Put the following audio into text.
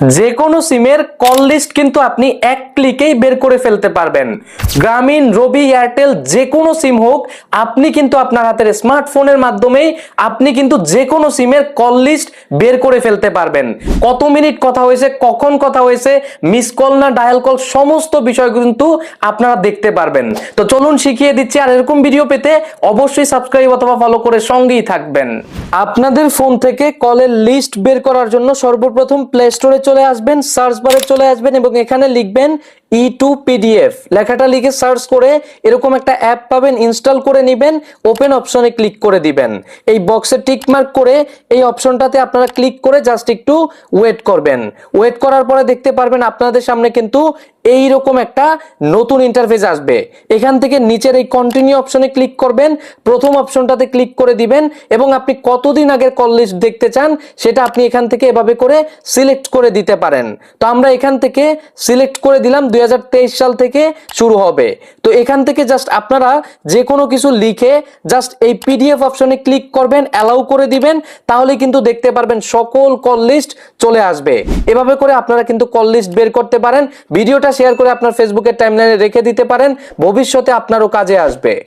যে কোনো সিমের কল লিস্ট কিন্তু আপনি এক ক্লিকেই বের করে ফেলতে পারবেন। গ্রামীণ, রবি, এয়ারটেল যে কোনো সিম হোক, আপনি কিন্তু আপনার হাতের স্মার্টফোনের মাধ্যমেই আপনি কিন্তু যে কোনো সিমের কল লিস্ট বের করে ফেলতে পারবেন। কত মিনিট কথা হয়েছে, কখন কথা হয়েছে মিস কল না ডায়াল কল সমস্ত বিষয় কিন্তু আপনারা দেখতে পারবেন। তো চলুন শিখিয়ে দিচ্ছি, আর এরকম ভিডিও পেতে অবশ্যই সাবস্ক্রাইব অথবা ফলো করে সঙ্গেই থাকবেন। আপনাদের ফোন থেকে কলের লিস্ট বের করার জন্য সর্বপ্রথম প্লে স্টোরে চলে আসবেন সার্চ বারে চলে আসবেন এবং এখানে লিখবেন ই টু পিডিএফ লেখাটা লিখে সার্চ করে এরকম একটা অ্যাপ পাবেন, ইনস্টল করে নেবেন, ওপেন অপশনে ক্লিক করে দিবেন। এই বক্সে টিক মার্ক করে এই অপশনটাতে আপনারা ক্লিক করে জাস্ট একটু ওয়েট করবেন। ওয়েট করার পরে দেখতে পারবেন আপনাদের সামনে কিন্তু এই রকম একটা নতুন ইন্টারফেস আসবে। এখান থেকে নিচের এই কন্টিনিউ অপশনে ক্লিক করবেন, প্রথম অপশনটাতে ক্লিক করে দিবেন এবং আপনি কতদিন আগের কল লিস্ট দেখতে চান সেটা আপনি এখান থেকে এভাবে করে সিলেক্ট করে দিতে পারেন। তো আমরা এখান থেকে সিলেক্ট করে দিলাম দু হাজার তেইশ সাল থেকে শুরু হবে। তো এখান থেকে জাস্ট আপনারা যে কোনো কিছু লিখে জাস্ট এই পিডিএফ অপশনে ক্লিক করবেন অ্যালাউ করে দিবেন, তাহলে কিন্তু দেখতে পারবেন সকল কল লিস্ট চলে আসবে। এভাবে করে আপনারা কিন্তু কল লিস্ট বের করতে পারেন, ভিডিওটা শেয়ার করে আপনার ফেসবুকের টাইমলাইনে রেখে দিতে পারেন, ভবিষ্যতে আপনারও কাজে আসবে।